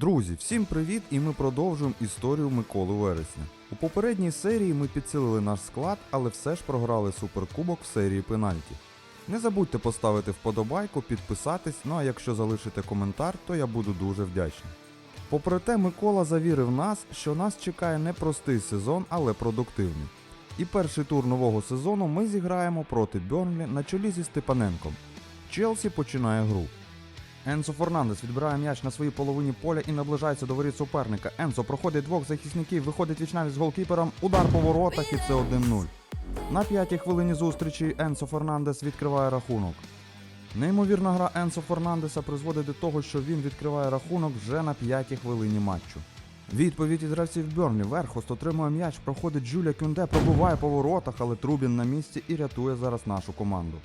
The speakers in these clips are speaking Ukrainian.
Друзі, всім привіт! І ми продовжуємо історію Миколи Вересня. У попередній серії ми підсилили наш склад, але все ж програли суперкубок в серії пенальті. Не забудьте поставити вподобайку, підписатись, ну а якщо залишите коментар, то я буду дуже вдячний. Попри те, Микола завірив нас, що нас чекає не простий сезон, але продуктивний. І перший тур нового сезону ми зіграємо проти Бьорнлі на чолі зі Степаненком. Челсі починає гру. Енсо Фернандес відбирає м'яч на своїй половині поля і наближається до воріт суперника. Енсо проходить двох захисників, виходить вічнавість з голкіпером, удар по воротах і це 1-0. На п'ятій хвилині зустрічі Енсо Фернандес відкриває рахунок. Неймовірна гра Енсо Фернандеса призводить до того, що він відкриває рахунок вже на п'ятій хвилині матчу. Відповідь від гравців Бьорнлі. Верхост отримує м'яч, проходить Джуля Кюнде, пробуває по воротах, але Трубін на місці і рятує зараз нашу команду.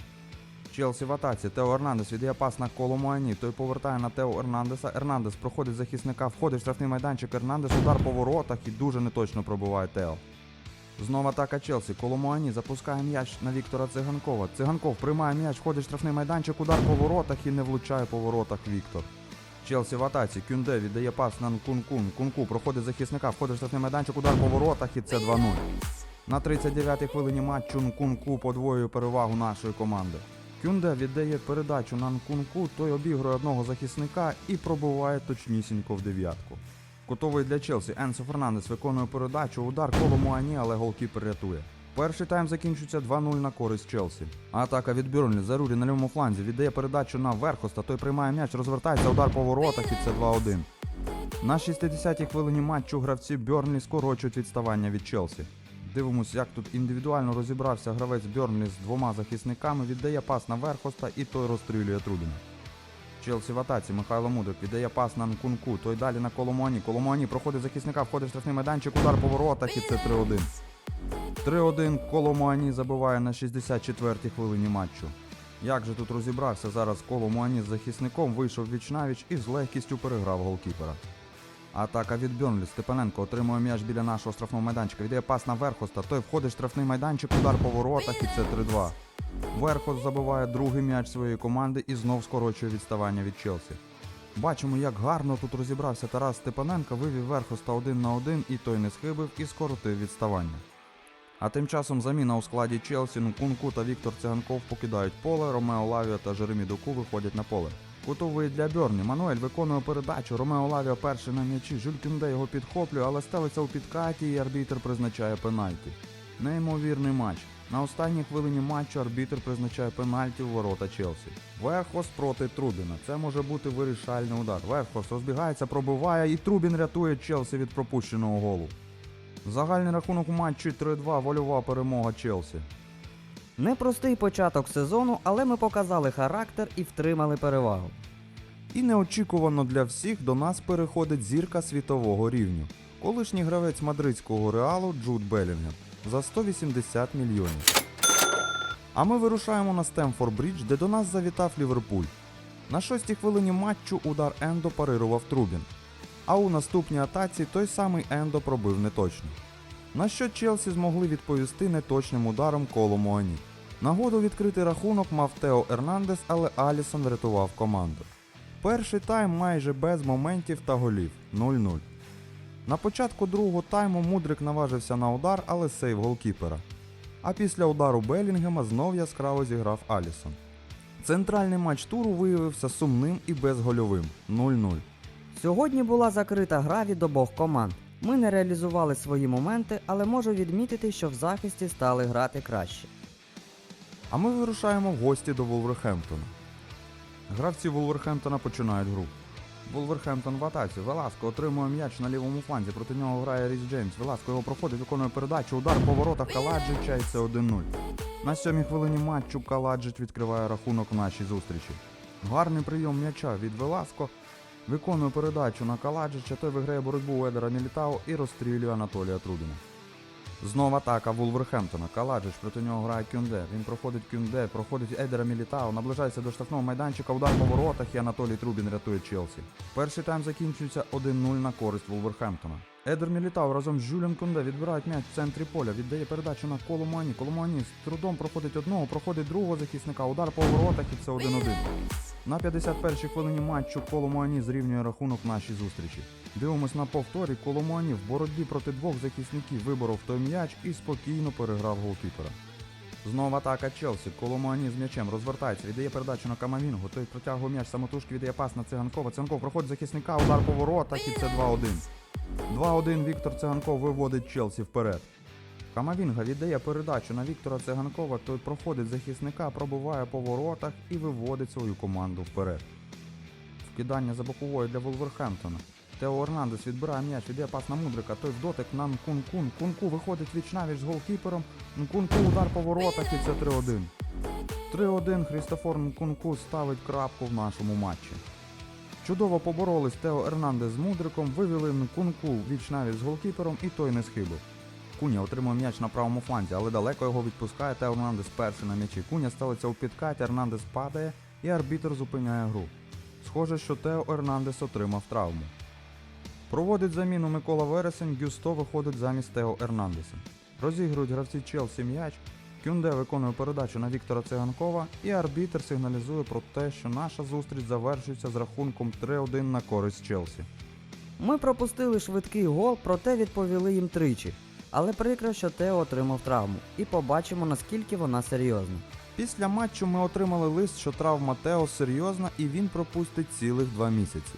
Челсі в атаці. Тео Ернандес віддає пас на коло Муані. Той повертає на Тео Ернандеса. Ернандес проходить захисника, входить в штрафний майданчик. Ернандес удар по воротах і дуже неточно пробиває Тео. Знову атака Челсі. Коло Муані запускає м'яч на Віктора Циганкова. Циганков приймає м'яч, входить в штрафний майданчик, удар по воротах і не влучає по воротах Віктор. Челсі в атаці. Кюнде віддає пас на Нкункун. Кунку проходить захисника, входить в штрафний майданчик, удар по воротах і це 2-0. На 39-й хвилині матчу Нкунку подвоює перевагу нашої команди. Кюнде віддає передачу на Нкунку, той обігрує одного захисника і пробиває точнісінько в дев'ятку. Кутовий для Челсі Енсо Фернандес виконує передачу, удар коло Муані, але голкіпер рятує. Перший тайм закінчується 2-0 на користь Челсі. Атака від Бюрлі. Зарурі на лівому фланзі віддає передачу на Верхоста, той приймає м'яч, розвертається, удар по воротах і це 2-1. На 60-й хвилині матчу гравці Бьорнлі скорочують відставання від Челсі. Дивимось, як тут індивідуально розібрався гравець Бьорнлі з двома захисниками, віддає пас на Верхоста і той розстрілює Трубіна. Челсі в атаці Михайло Мудрик віддає пас на Нкунку, той далі на Коломоні. Коломоні проходить захисника, входить в штрафний майданчик, удар по воротах і це 3-1. 3-1 Коломуані забиває на 64-й хвилині матчу. Як же тут розібрався зараз Коломуані з захисником, вийшов віч-навіч і з легкістю переграв голкіпера. Атака від Бьонлі. Степаненко отримує м'яч біля нашого штрафного майданчика. Віддає пас на Верхоста. Той входить в штрафний майданчик, удар по воротах і це 3-2. Верхост забиває другий м'яч своєї команди і знов скорочує відставання від Челсі. Бачимо, як гарно тут розібрався Тарас Степаненко, вивів Верхоста один на один і той не схибив і скоротив відставання. А тим часом заміна у складі Челсі Нкунку та Віктор Циганков покидають поле, Ромео Лавіо та Жеремі Доку виходять на поле. Кутовий для Бьорні. Мануель виконує передачу. Ромео Лавіо перший на м'ячі. Жюль Кюнде його підхоплює, але ставиться у підкаті і арбітр призначає пенальті. Неймовірний матч. На останній хвилині матчу арбітр призначає пенальті в ворота Челсі. Верхос проти Трубіна. Це може бути вирішальний удар. Верхос розбігається, пробиває і Трубін рятує Челсі від пропущеного голу. Загальний рахунок у матчі 3-2 вольова перемога Челсі. Непростий початок сезону, але ми показали характер і втримали перевагу. І неочікувано для всіх до нас переходить зірка світового рівню. Колишній гравець мадридського реалу Джуд Белінгем за 180 мільйонів. А ми вирушаємо на Стемфорд Брідж, де до нас завітав Ліверпуль. На шостій хвилині матчу удар Ендо парирував Трубін. А у наступній атаці той самий Ендо пробив неточно. На що Челсі змогли відповісти неточним ударом коло Муані. Нагоду відкрити рахунок мав Тео Ернандес, але Алісон врятував команду. Перший тайм майже без моментів та голів 0-0. На початку другого тайму Мудрик наважився на удар, але сейв голкіпера. А після удару Белінгема знов яскраво зіграв Алісон. Центральний матч туру виявився сумним і безгольовим 0-0. Сьогодні була закрита гра від обох команд. Ми не реалізували свої моменти, але можу відмітити, що в захисті стали грати краще. А ми вирушаємо в гості до Вулверхемптона. Гравці Вулверхемптона починають гру. Вулверхемптон в атаці. Веласко отримує м'яч на лівому фланзі. Проти нього грає Ріс Джеймс. Веласко його проходить, виконує передачу. Удар по воротах Каладжича і це 1-0. На сьомій хвилині матчу Каладжич відкриває рахунок в нашій зустрічі. Гарний прийом м'яча від Веласко. Виконує передачу на Каладжича, той виграє боротьбу у Едера Мілітао і розстрілює Анатолія Трубіна. Знову атака Вулверхемптона. Каладжич проти нього грає Кюнде. Він проходить Кюнде, проходить Едера Мілітао, наближається до штрафного майданчика, удар по воротах і Анатолій Трубін рятує Челсі. Перший тайм закінчується 1-0 на користь Вулверхемптона. Едер Мілітао разом з Жюлем Кунде відбирають м'яч в центрі поля, віддає передачу на Коломані. Коломані з трудом проходить одного, проходить другого захисника, удар по воротах і це 1-1. На 51-й хвилині матчу Коломуані зрівнює рахунок нашій зустрічі. Дивимось на повторі, Коломуані в боротьбі проти двох захисників виборов той м'яч і спокійно переграв голкіпера. Знову атака Челсі. Коломуані з м'ячем розвертається, віддає передачу на Камамінгу. Той протягує м'яч самотужки, віддає пас на Циганкова. Циганков проходить захисника, удар по воротах і це 2-1. 2-1 Віктор Циганков виводить Челсі вперед. Камавінга віддає передачу на Віктора Циганкова, той проходить захисника, пробиває по воротах і виводить свою команду вперед. Вкидання за боковою для Волверхемптона. Тео Орнандес відбирає м'яч, віддає пас на Мудрика, той в дотик на Нкун-Кун. Кунку виходить віч-навіч з голкіпером. Нкунку удар по воротах і це 3-1. 3-1 Хрістофор Нкунку ставить крапку в нашому матчі. Чудово поборолись Тео Ернандес з Мудриком, вивели Нкунку віч-навіч з голкіпером і той не схибив. Куня отримав м'яч на правому фланзі, але далеко його відпускає Тео Ернандес перший на м'ячі. Куня ставиться у підкаті, Ернандес падає і арбітр зупиняє гру. Схоже, що Тео Ернандес отримав травму. Проводить заміну Микола Вересень, Гюсто виходить замість Тео Ернандеса. Розігрують гравці Челсі м'яч, Кюнде виконує передачу на Віктора Циганкова, і арбітр сигналізує про те, що наша зустріч завершується з рахунком 3-1 на користь Челсі. Ми пропустили швидкий гол, проте відповіли їм тричі. Але прикро, що Тео отримав травму, і побачимо наскільки вона серйозна. Після матчу ми отримали лист, що травма Тео серйозна і він пропустить цілих два місяці.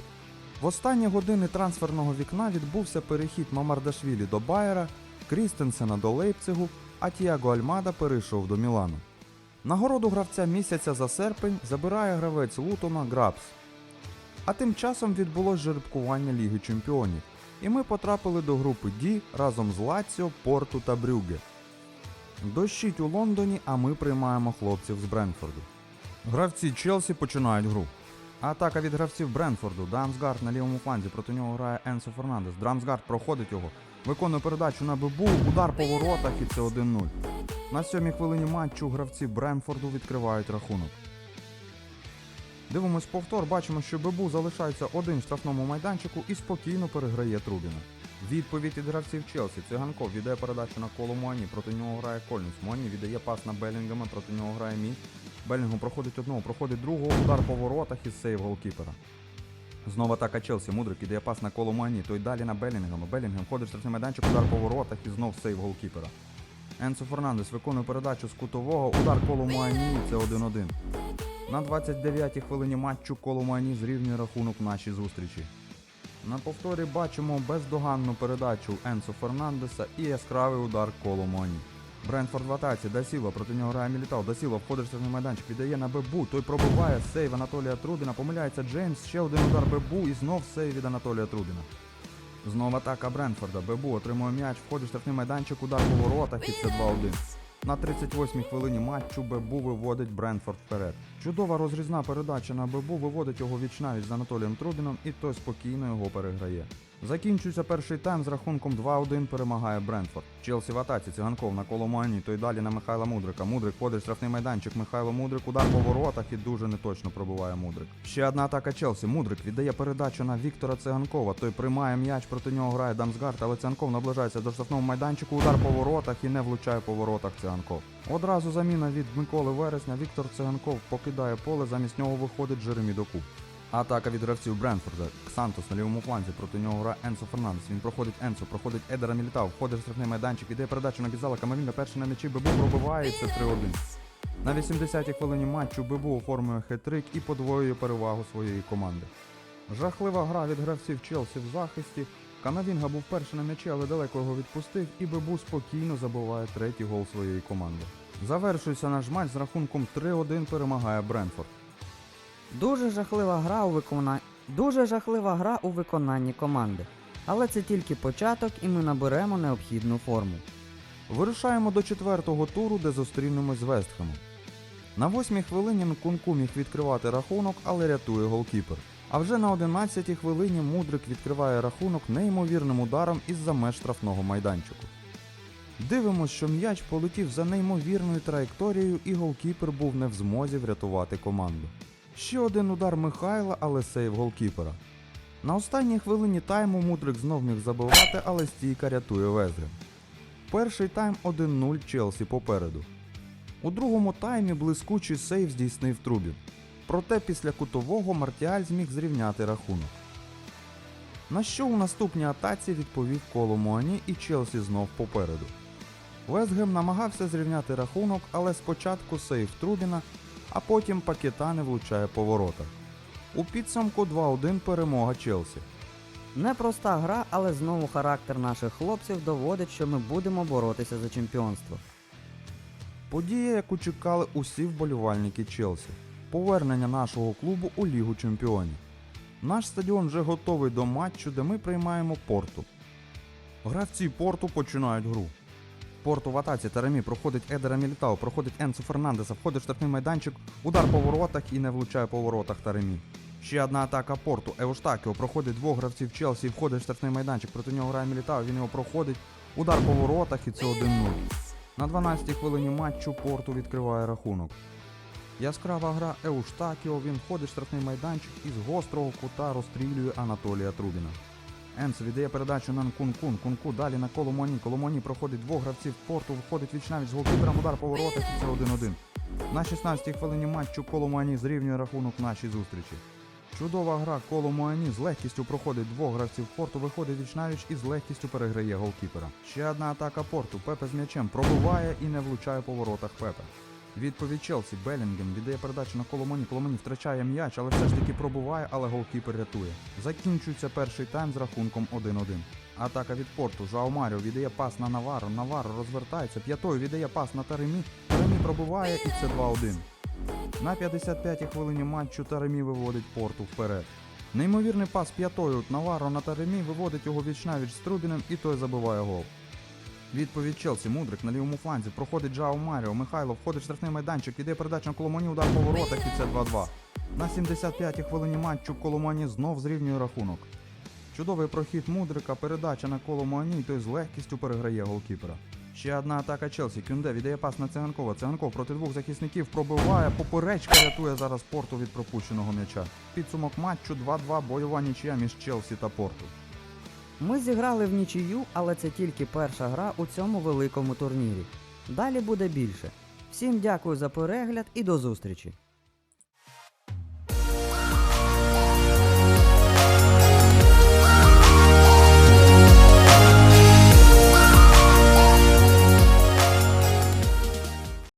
В останні години трансферного вікна відбувся перехід Мамардашвілі до Байера, Крістенсена до Лейпцигу, а Тіаго Альмада перейшов до Мілану. Нагороду гравця місяця за серпень забирає гравець Лутона Грабс. А тим часом відбулось жеребкування Ліги Чемпіонів, і ми потрапили до групи D разом з Лаціо, Порту та Брюгге. Дощить у Лондоні, а ми приймаємо хлопців з Бренфорду. Гравці Челсі починають гру. Атака від гравців Бренфорду. Дамсгард на лівому фланзі. Проти нього грає Енсо Фернандес. Дамсгард проходить його. Виконує передачу на Бебу. Удар по воротах і це 1-0. На сьомій хвилині матчу гравці Бренфорду відкривають рахунок. Дивимось повтор, бачимо, що Бебу залишається один в штрафному майданчику і спокійно переграє Трубіна. Відповідь від гравців Челсі. Циганков віддає передачу на коло Моані, проти нього грає Колінс. Моані віддає пас на Белінгема, проти нього грає Мі. Белінгем проходить одного, проходить другого, удар по воротах і сейв голкіпера. Знову атака Челсі. Мудрик віддає пас на коло Моані, той далі на Белінгема. Белінгем ходить в штрафний майданчик, удар по воротах і знов сейв голкіпера. Енсо Фернандес виконує передачу з кутового, удар коло Моані, це 1-1. На 29-й хвилині матчу коло Моані зрівнює рахунок в нашій зустрічі. На повторі бачимо бездоганну передачу Енсо Фернандеса і яскравий удар коло Моні. Брентфорд в атаці, Дасіло, проти нього грає Мілітау. Дасіло входить в майданчик, віддає на Бебу, той пробиває сейв Анатолія Трубіна, помиляється Джеймс, ще один удар Бебу і знов сейв від Анатолія Трубіна. Знову атака Бренфорда. Бебу отримує м'яч, входить в штрафний майданчик, удар по воротах і це 2-1. На 38-й хвилині матчу Бебу виводить Бренфорд вперед. Чудова розрізна передача на Бебу виводить його вічнавіч з Анатолієм Трубіном і той спокійно його переграє. Закінчується перший тайм з рахунком 2-1 перемагає Брентфорд. Челсі в атаці циганков на Коломані, той далі на Михайла Мудрика. Мудрик входить в штрафний майданчик. Михайло Мудрик удар по воротах і дуже неточно пробиває Мудрик. Ще одна атака Челсі. Мудрик віддає передачу на Віктора Циганкова. Той приймає м'яч, проти нього грає Дамсгард, але Циганков наближається до штрафного майданчику. Удар по воротах і не влучає по воротах Циганков. Одразу заміна від Миколи Вересня. Віктор Циганков покидає поле, замість нього виходить Джеремі Доку. Атака від гравців Бренфорда. Ксантос на лівому фланзі. Проти нього грає Енсо Фернандес. Він проходить Енсо, проходить Едера Мілітау, входить в штрафний майданчик, іде передачу на Гізала Камавінга, перший на м'ячі, Бебу пробиває і це 3-1. На 80-й хвилині матчу Бебу оформлює хет-трик і подвоює перевагу своєї команди. Жахлива гра від гравців Челсі в захисті. Камавінга був перший на м'ячі, але далеко його відпустив, і Бебу спокійно забиває третій гол своєї команди. Завершується наш матч з рахунком 3-1 перемагає Бренфорд. Дуже жахлива гра у виконанні. Дуже жахлива гра у виконанні команди. Але це тільки початок, і ми наберемо необхідну форму. Вирушаємо до четвертого туру, де зустрінемось з Вестхемом. На восьмій хвилині Нкунку міг відкривати рахунок, але рятує голкіпер. А вже на 11-й хвилині Мудрик відкриває рахунок неймовірним ударом із-за меж штрафного майданчику. Дивимось, що м'яч полетів за неймовірною траєкторією, і голкіпер був не в змозі врятувати команду. Ще один удар Михайла, але сейв голкіпера. На останній хвилині тайму Мудрик знов міг забивати, але стійка рятує Везгем. Перший тайм 1-0 Челсі попереду. У другому таймі блискучий сейв здійснив Трубін. Проте після кутового Мартіаль зміг зрівняти рахунок. На що у наступній атаці відповів коло Муані і Челсі знов попереду. Вестгем намагався зрівняти рахунок, але спочатку сейф Трубіна, а потім Пакета не влучає по воротах. У підсумку 2-1 перемога Челсі. Непроста гра, але знову характер наших хлопців доводить, що ми будемо боротися за чемпіонство. Подія, яку чекали усі вболівальники Челсі. Повернення нашого клубу у Лігу Чемпіонів. Наш стадіон вже готовий до матчу, де ми приймаємо порту. Гравці порту починають гру. Порту в атаці Тарамі проходить Едера Мілітао, проходить Енсо Фернандеса, входить в штрафний майданчик, удар по воротах і не влучає по воротах Тарамі. Ще одна атака порту. Евоштакіо проходить двох гравців Челсі і входить в штрафний майданчик. Проти нього грає Мілітао, він його проходить. Удар по воротах і це 1-0. На 12-й хвилині матчу Порту відкриває рахунок. Яскрава гра Еуштакіо, він входить в штрафний майданчик і з гострого кута розстрілює Анатолія Трубіна. Енс віддає передачу на Нкункун, Кунку далі на Коломоні. Коломоні проходить двох гравців Порту, виходить вічнавіч з голкіпером, удар по воротах і це 1-1. На 16-й хвилині матчу Коломоні зрівнює рахунок нашій зустрічі. Чудова гра Коло Муані з легкістю проходить двох гравців порту, виходить вічнавіч і з легкістю переграє голкіпера. Ще одна атака порту. Пепе з м'ячем пробиває і не влучає по воротах Пепе. Відповідь Челсі Белінгем віддає передачу на Коломоні. Коломоні втрачає м'яч, але все ж таки пробиває, але голкіпер рятує. Закінчується перший тайм з рахунком 1-1. Атака від порту. Жао Маріо віддає пас на Наваро. Наваро розвертається. П'ятою віддає пас на Таремі. Таремі пробиває і це 2-1. На 55-й хвилині матчу Таремі виводить порту вперед. Неймовірний пас п'ятою Наваро на Таремі виводить його вічнавіч з Трубіним і той забиває гол. Відповідь Челсі, Мудрик на лівому фланзі, проходить Джао Маріо, Михайло входить в штрафний майданчик, іде передача на Коломоні, удар по воротах і це 2-2. На 75-й хвилині матчу Коломоні знов зрівнює рахунок. Чудовий прохід Мудрика, передача на Коломоні, і той з легкістю переграє голкіпера. Ще одна атака Челсі. Кюнде віддає пас на Циганкова. Циганков проти двох захисників пробиває. Поперечка рятує зараз порту від пропущеного м'яча. Підсумок матчу 2-2 бойова нічия між Челсі та Порту. Ми зіграли в нічию, але це тільки перша гра у цьому великому турнірі. Далі буде більше. Всім дякую за перегляд і до зустрічі!